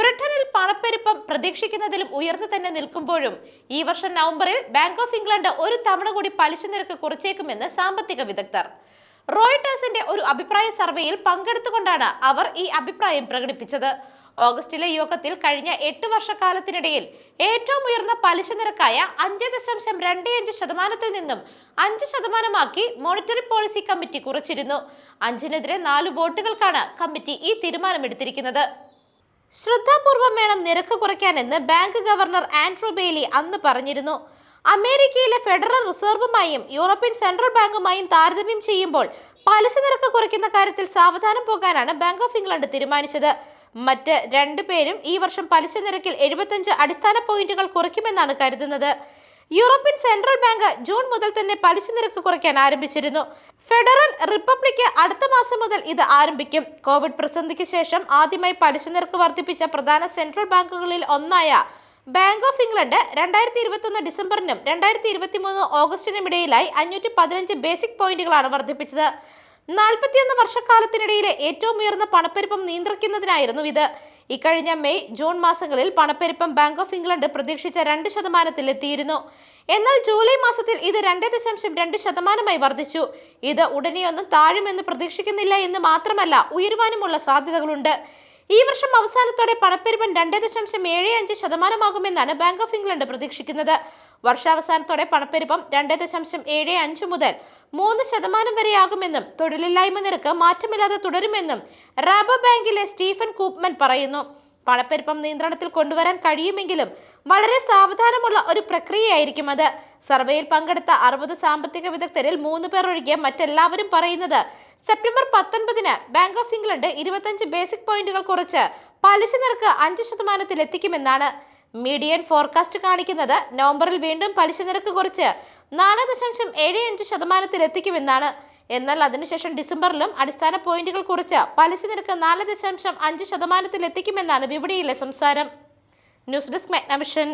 ബ്രിട്ടനിൽ പണപ്പെരുപ്പം പ്രതീക്ഷിക്കുന്നതിലും ഉയർന്നു തന്നെ നിൽക്കുമ്പോഴും ഈ വർഷം നവംബറിൽ ബാങ്ക് ഓഫ് ഇംഗ്ലണ്ട് ഒരു തവണ കൂടി പലിശ നിരക്ക് കുറച്ചേക്കുമെന്ന് സാമ്പത്തിക വിദഗ്ധർ. റോയിട്ടേഴ്സിന്റെ ഒരു അഭിപ്രായ സർവേയിൽ പങ്കെടുത്തുകൊണ്ടാണ് അവർ ഈ അഭിപ്രായം പ്രകടിപ്പിച്ചത്. ഓഗസ്റ്റിലെ യോഗത്തിൽ കഴിഞ്ഞ എട്ട് വർഷക്കാലത്തിനിടയിൽ ഏറ്റവും ഉയർന്ന പലിശ നിരക്കായ അഞ്ച് ദശാംശം രണ്ട് അഞ്ച് ശതമാനത്തിൽ നിന്നും അഞ്ച് ശതമാനമാക്കി മോണിറ്ററി പോളിസി കമ്മിറ്റി കുറച്ചിരുന്നു. അഞ്ചിനെതിരെ നാല് വോട്ടുകൾക്കാണ് കമ്മിറ്റി ഈ തീരുമാനമെടുത്തിരിക്കുന്നത്. ശ്രദ്ധാപൂർവം വേണം നിരക്ക് കുറയ്ക്കാനെന്ന് ബാങ്ക് ഗവർണർ ആൻഡ്രൂ ബെയ്ലി അന്ന് പറഞ്ഞിരുന്നു. അമേരിക്കയിലെ ഫെഡറൽ റിസർവുമായും യൂറോപ്യൻ സെൻട്രൽ ബാങ്കുമായും താരതമ്യം ചെയ്യുമ്പോൾ പലിശ നിരക്ക് കുറയ്ക്കുന്ന കാര്യത്തിൽ സാവധാനം പോകാനാണ് ബാങ്ക് ഓഫ് ഇംഗ്ലണ്ട് തീരുമാനിച്ചത്. മറ്റ് രണ്ടു പേരും ഈ വർഷം പലിശ നിരക്കിൽ എഴുപത്തഞ്ച് അടിസ്ഥാന പോയിന്റുകൾ കുറയ്ക്കുമെന്നാണ് കരുതുന്നത്. യൂറോപ്യൻ സെൻട്രൽ ബാങ്ക് ജൂൺ മുതൽ തന്നെ പലിശ നിരക്ക് കുറയ്ക്കാൻ ആരംഭിച്ചിരുന്നു. ഫെഡറൽ റിപ്പബ്ലിക് അടുത്ത മാസം മുതൽ ഇത് ആരംഭിക്കും. കോവിഡ് പ്രതിസന്ധിക്ക് ശേഷം ആദ്യമായി പലിശ നിരക്ക് വർദ്ധിപ്പിച്ച പ്രധാന സെൻട്രൽ ബാങ്കുകളിൽ ഒന്നായ ബാങ്ക് ഓഫ് ഇംഗ്ലണ്ട് രണ്ടായിരത്തി ഇരുപത്തൊന്ന് ഡിസംബറിനും രണ്ടായിരത്തി ഇരുപത്തി മൂന്ന് ഓഗസ്റ്റിനും ഇടയിലായി അഞ്ഞൂറ്റി പതിനഞ്ച് ബേസിക് പോയിന്റുകളാണ് വർദ്ധിപ്പിച്ചത്. നാൽപ്പത്തിയൊന്ന് വർഷക്കാലത്തിനിടയിലെ ഏറ്റവും ഉയർന്ന പണപ്പെരുപ്പം നിയന്ത്രിക്കുന്നതിനായിരുന്നു ഇത്. ഇക്കഴിഞ്ഞ മെയ് ജൂൺ മാസങ്ങളിൽ പണപ്പെരുപ്പം ബാങ്ക് ഓഫ് ഇംഗ്ലണ്ട് പ്രതീക്ഷിച്ച രണ്ട് ശതമാനത്തിൽ എത്തിയിരുന്നു. എന്നാൽ ജൂലൈ മാസത്തിൽ ഇത് രണ്ട് ദശാംശം രണ്ട് ശതമാനമായി വർദ്ധിച്ചു. ഇത് ഉടനെയൊന്നും താഴുമെന്ന് പ്രതീക്ഷിക്കുന്നില്ല എന്ന് മാത്രമല്ല ഉയരുവാനുമുള്ള സാധ്യതകളുണ്ട്. ഈ വർഷം അവസാനത്തോടെ പണപ്പെരുപ്പം രണ്ട് ദശാംശം ഏഴ് അഞ്ച് ശതമാനമാകുമെന്നാണ് ബാങ്ക് ഓഫ് ഇംഗ്ലണ്ട് പ്രതീക്ഷിക്കുന്നത്. വർഷാവസാനത്തോടെ പണപ്പെരുപ്പം രണ്ട് ദശാംശം ഏഴ് അഞ്ച് മുതൽ മൂന്ന് ശതമാനം വരെയാകുമെന്നും തൊഴിലില്ലായ്മ നിരക്ക് മാറ്റമില്ലാതെ തുടരുമെന്നും റാബോ ബാങ്കിലെ സ്റ്റീഫൻ കൂപ്മൻ പറയുന്നു. പണപ്പെരുപ്പം നിയന്ത്രണത്തിൽ കൊണ്ടുവരാൻ കഴിയുമെങ്കിലും വളരെ സാവധാനമുള്ള ഒരു പ്രക്രിയയായിരിക്കും അത്. സർവേയിൽ പങ്കെടുത്ത അറുപത് സാമ്പത്തിക വിദഗ്ധരിൽ മൂന്ന് പേർ ഒഴികെ മറ്റെല്ലാവരും പറയുന്നത് സെപ്റ്റംബർ പത്തൊൻപതിന് ബാങ്ക് ഓഫ് ഇംഗ്ലണ്ട് ഇരുപത്തഞ്ച് ബേസിക് പോയിന്റുകൾ കുറച്ച് പലിശ നിരക്ക് അഞ്ച് ശതമാനത്തിൽ എത്തിക്കുമെന്നാണ് മീഡിയൻ ഫോർകാസ്റ്റ് കാണിക്കുന്നത് നവംബറിൽ വീണ്ടും പലിശ നിരക്ക് കുറച്ച് നാല് ദശാംശം ഏഴ് അഞ്ച് ശതമാനത്തിൽ എത്തിക്കുമെന്നാണ്. എന്നാൽ അതിനുശേഷം ഡിസംബറിലും അടിസ്ഥാന പോയിന്റുകൾ കുറച്ച് പലിശ നിരക്ക് നാല് ദശാംശം അഞ്ച് ശതമാനത്തിൽ എത്തിക്കുമെന്നാണ് വിപണിയിലെ സംസാരം. News desk മെഗ്നവിഷൻ.